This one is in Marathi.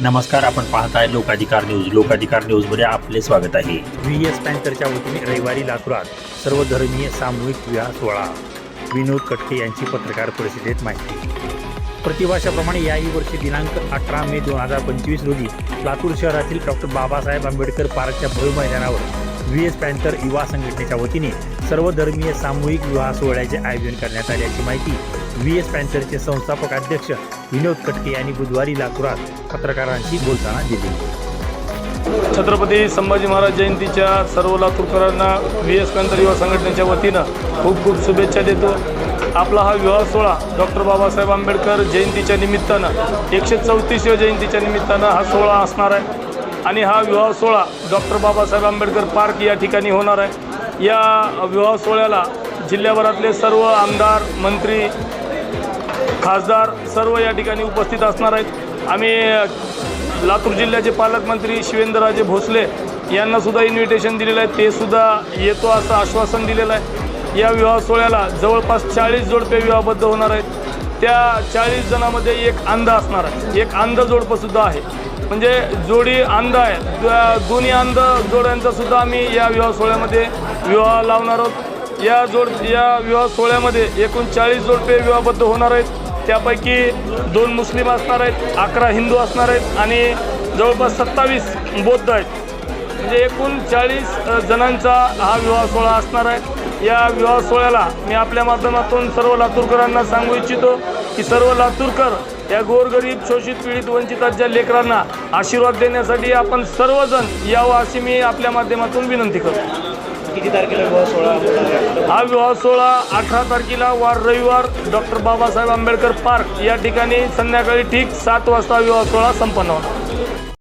नमस्कार आपण पाहताय लोकाधिकार न्यूज. लोकाधिकार न्यूजमध्ये आपले स्वागत आहे. व्ही एस वतीने रविवारी लातूरात सर्वधर्मीय सामूहिक विवाह सोहळा. विनोद कटके यांची पत्रकार परिषदेत माहिती. प्रतिभाषाप्रमाणे याही वर्षी दिनांक अठरा मे दोन हजार पंचवीस रोजी लातूर शहरातील डॉक्टर बाबासाहेब आंबेडकर पार्कच्या भव्य मैदानावर व्ही एस पॅन्थर युवा संघटनेच्या वतीने सर्वधर्मीय सामूहिक विवाह सोहळ्याचे आयोजन करण्यात आल्याची माहिती व्ही एस पॅन्थरचे संस्थापक अध्यक्ष विनोद कटके यांनी बुधवारी लातूरात पत्रकारांशी बोलताना दिली. छत्रपती संभाजी महाराज जयंतीच्या सर्व लातूरकरांना व्ही एस पॅन्थर युवा संघटनेच्या वतीनं खूप खूप शुभेच्छा देतो. आपला हा विवाह सोहळा डॉक्टर बाबासाहेब आंबेडकर जयंतीच्या निमित्तानं एकशे चौतीसव्या जयंतीच्या निमित्तानं हा सोहळा असणार आहे. आणि हा विवाह सोहळा डॉक्टर बाबासाहेब आंबेडकर पार्क या ठिकाणी होणार आहे. या विवाह सोहळ्याला जिल्ह्याभरातले सर्व आमदार मंत्री खासदार सर्व या ठिकाणी उपस्थित असणार आहेत. आम्ही लातूर जिल्ह्याचे पालकमंत्री शिवेंद्रराजे भोसले यांनासुद्धा इन्व्हिटेशन दिलेलं आहे. ते सुद्धा येतो असं आश्वासन दिलेलं आहे. या विवाह सोहळ्याला जवळपास चाळीस जोडपे विवाहबद्ध होणार आहेत. त्या चाळीस जणामध्ये एक अंध असणार आहे. एक अंध जोडपंसुद्धा आहे. म्हणजे जोडी अंध आहे. दोन्ही अंध जोड्यांचासुद्धा आम्ही या विवाह सोहळ्यामध्ये विवाह लावणार आहोत. या जोड या विवाह सोहळ्यामध्ये एकूण चाळीस जोडपे विवाहबद्ध होणार आहेत. त्यापैकी दोन मुस्लिम असणार आहेत अकरा हिंदू असणार आहेत आणि जवळपास सत्तावीस बौद्ध आहेत. म्हणजे एकूण चाळीस जणांचा हा विवाह सोहळा असणार आहे. या विवाह सोहळ्याला मी आपल्या माध्यमातून सर्व लातूरकरांना सांगू इच्छितो की सर्व लातूरकर या गोरगरीब शोषित पीडित वंचितांच्या लेकरांना आशीर्वाद देण्यासाठी आपण सर्वजण यावं अशी मी आपल्या माध्यमातून विनंती करतो. किती तारखेला विवाह सोहळा होणार हा विवाह सोहळा अठरा तारखेला वार रविवार डॉक्टर बाबासाहेब आंबेडकर पार्क. या ठिकाणी संध्याकाळी ठीक सात वाजता विवाह सोहळा संपन्न होणार.